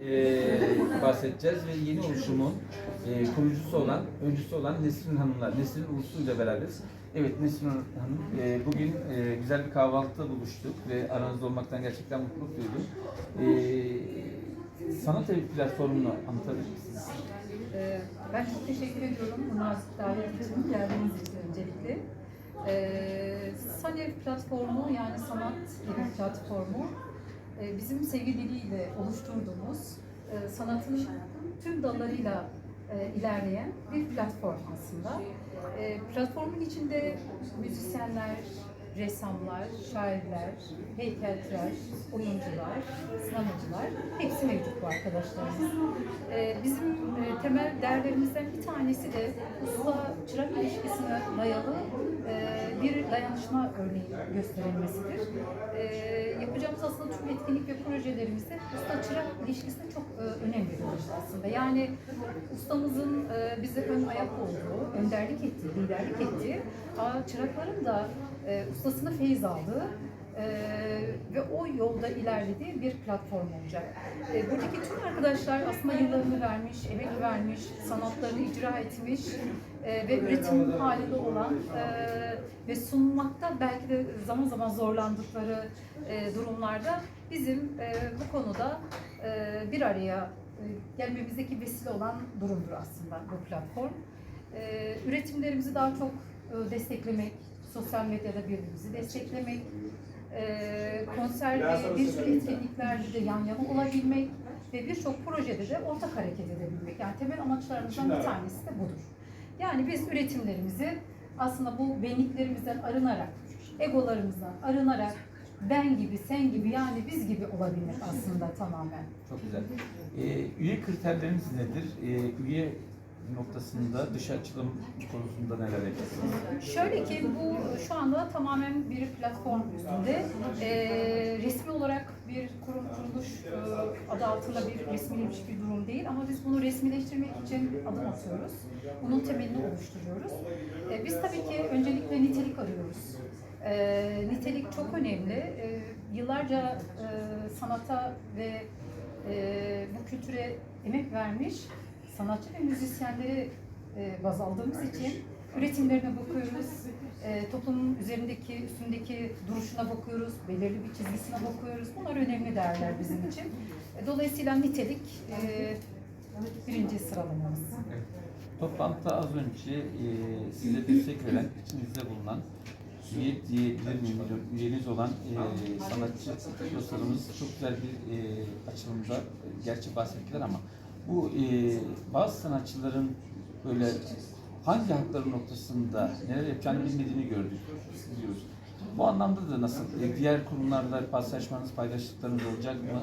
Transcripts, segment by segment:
Ee, bahsedeceğiz ve yeni oluşumun e, kurucusu olan, öncüsü olan Nesrin Hanım'la, Nesrin Ulusu ile beraberiz. Evet Nesrin Hanım, e, bugün e, güzel bir kahvaltıda buluştuk ve aranızda olmaktan gerçekten mutluluk duydum. E, sanat evi platformunu anlatabilir misiniz? Ee, Ben çok teşekkür ediyorum bu nazik davet için geldiğiniz için öncelikle. Ee, Sanev platformu yani sanat platformu e, bizim sevgi diliyle oluşturduğumuz e, sanatın tüm dallarıyla e, ilerleyen bir platform aslında. E, Platformun içinde müzisyenler, ressamlar, şairler, heykeltıraş, oyuncular, sinemacılar hepsi mevcut bu arkadaşlarımız. Ee, bizim temel değerlerimizden bir tanesi de usta çırak ilişkisine dayalı bir dayanışma örneği gösterilmesidir. Ee, yapacağımız aslında tüm etkinlik ve projelerimizde usta çırak ilişkisine çok e, önem veriyoruz aslında. Yani ustamızın e, bize ön ayak olduğu, önderlik ettiği, liderlik ettiği, aa, çırakların da e, ustasını feyiz aldığı e, ve o yolda ilerlediği bir platform olacak. E, buradaki tüm arkadaşlar aslında yıllarını vermiş, emek vermiş, sanatlarını icra etmiş e, ve üretim halinde olan e, ve sunmakta belki de zaman zaman zorlandıkları e, durumlarda bizim e, bu konuda e, bir araya e, gelmemizdeki vesile olan durumdur aslında bu platform. E, üretimlerimizi daha çok e, desteklemek, sosyal medyada birbirimizi desteklemek, e, konser ve bir sürü etkinliklerde de yan yana olabilmek ve birçok projede de ortak hareket edebilmek. Yani temel amaçlarımızdan bir tanesi de budur. Yani biz üretimlerimizi aslında bu benliklerimizden arınarak, egolarımızdan arınarak ben gibi, sen gibi yani biz gibi olabilmek aslında tamamen. Çok güzel. E, üye kriterleriniz nedir? E, üye noktasında dış açılım konusunda neler yapacaksınız? Şöyle ki bu şu anda tamamen bir platform üstünde. Ee, resmi olarak bir kurum kuruluş e, adı altında bir resmileşmiş bir durum değil ama biz bunu resmileştirmek için adım atıyoruz. Bunun temelini oluşturuyoruz. Ee, biz tabii ki öncelikle nitelik arıyoruz. Ee, nitelik çok önemli. Ee, yıllarca e, sanata ve e, bu kültüre emek vermiş sanatçı ve müzisyenleri e, baz aldığımız için üretimlerine bakıyoruz, e, toplumun üzerindeki, üstündeki duruşuna bakıyoruz, belirli bir çizgisine bakıyoruz. Bunlar önemli değerler bizim için. E, Dolayısıyla nitelik e, birinci sıralamamız. Evet. Toplantıda az önce e, size destek veren, içinizde bulunan üye diyebilir miyim? Üyeniz olan e, sanatçı dostlarımız çok güzel bir e, açılımda e, gerçi bahsettiler ama bu e, bazı sanatçıların böyle hangi hakları noktasında neler yapacağını bilmediğini gördük, biliyoruz. Bu anlamda da nasıl? E, diğer kurumlarla paslaşmanız, paylaştıklarınız olacak mı?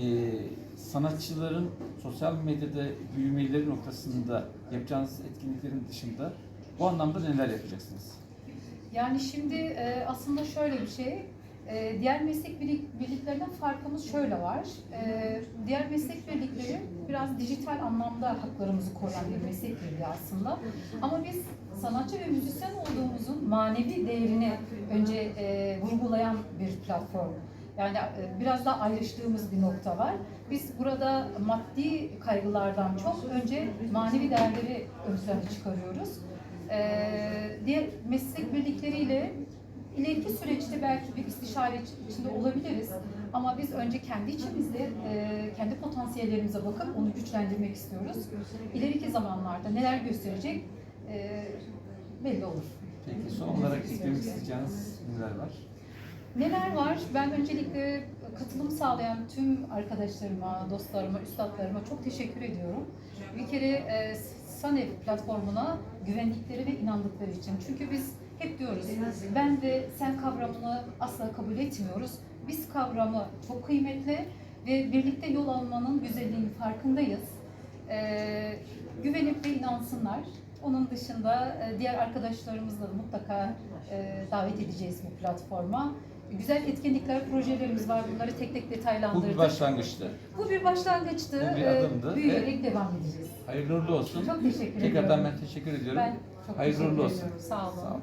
E, sanatçıların sosyal medyada büyümeleri noktasında yapacağınız etkinliklerin dışında bu anlamda neler yapacaksınız? Yani şimdi e, aslında şöyle bir şey, e, diğer meslek birlik- birliklerinden farkımız şöyle var. E, diğer meslek birlikleri biraz dijital anlamda haklarımızı koruyan bir meslek birliği aslında. Ama biz sanatçı ve müzisyen olduğumuzun manevi değerini önce e, vurgulayan bir platform. Yani e, biraz daha ayrıştığımız bir nokta var. Biz burada maddi kaygılardan çok önce manevi değerleri ön çıkarıyoruz. Ee, diğer meslek birlikleriyle ileriki süreçte belki bir istişare iç- içinde olabiliriz. Ama biz önce kendi içimizde, e, kendi potansiyellerimize bakıp onu güçlendirmek istiyoruz. İleriki zamanlarda neler gösterecek e, belli olur. Peki son olarak eklemek isteyeceğiniz neler var? Neler var? Ben öncelikle katılım sağlayan tüm arkadaşlarıma, dostlarıma, üstadlarıma çok teşekkür ediyorum. Bir kere e, Sanev platformuna güvendikleri ve inandıkları için. Çünkü biz hep diyoruz, ben ve sen kavramını asla kabul etmiyoruz. Biz kavramı çok kıymetli ve birlikte yol almanın güzelliğinin farkındayız. E, güvenip ve inansınlar. Onun dışında e, diğer arkadaşlarımızla da mutlaka e, davet edeceğiz bu platforma. Güzel etkinlikler, projelerimiz var. Bunları tek tek Bu detaylandırdık. bir başlangıçtı. Bu bir başlangıçtı. Bu bir Ee, adımdı Büyüyerek devam edeceğiz. Hayırlı uğurlu olsun. Çok teşekkür Tekrardan ediyorum. ben teşekkür ediyorum. Ben çok Hayırlı olsun. Sağ olun. Sağ olun.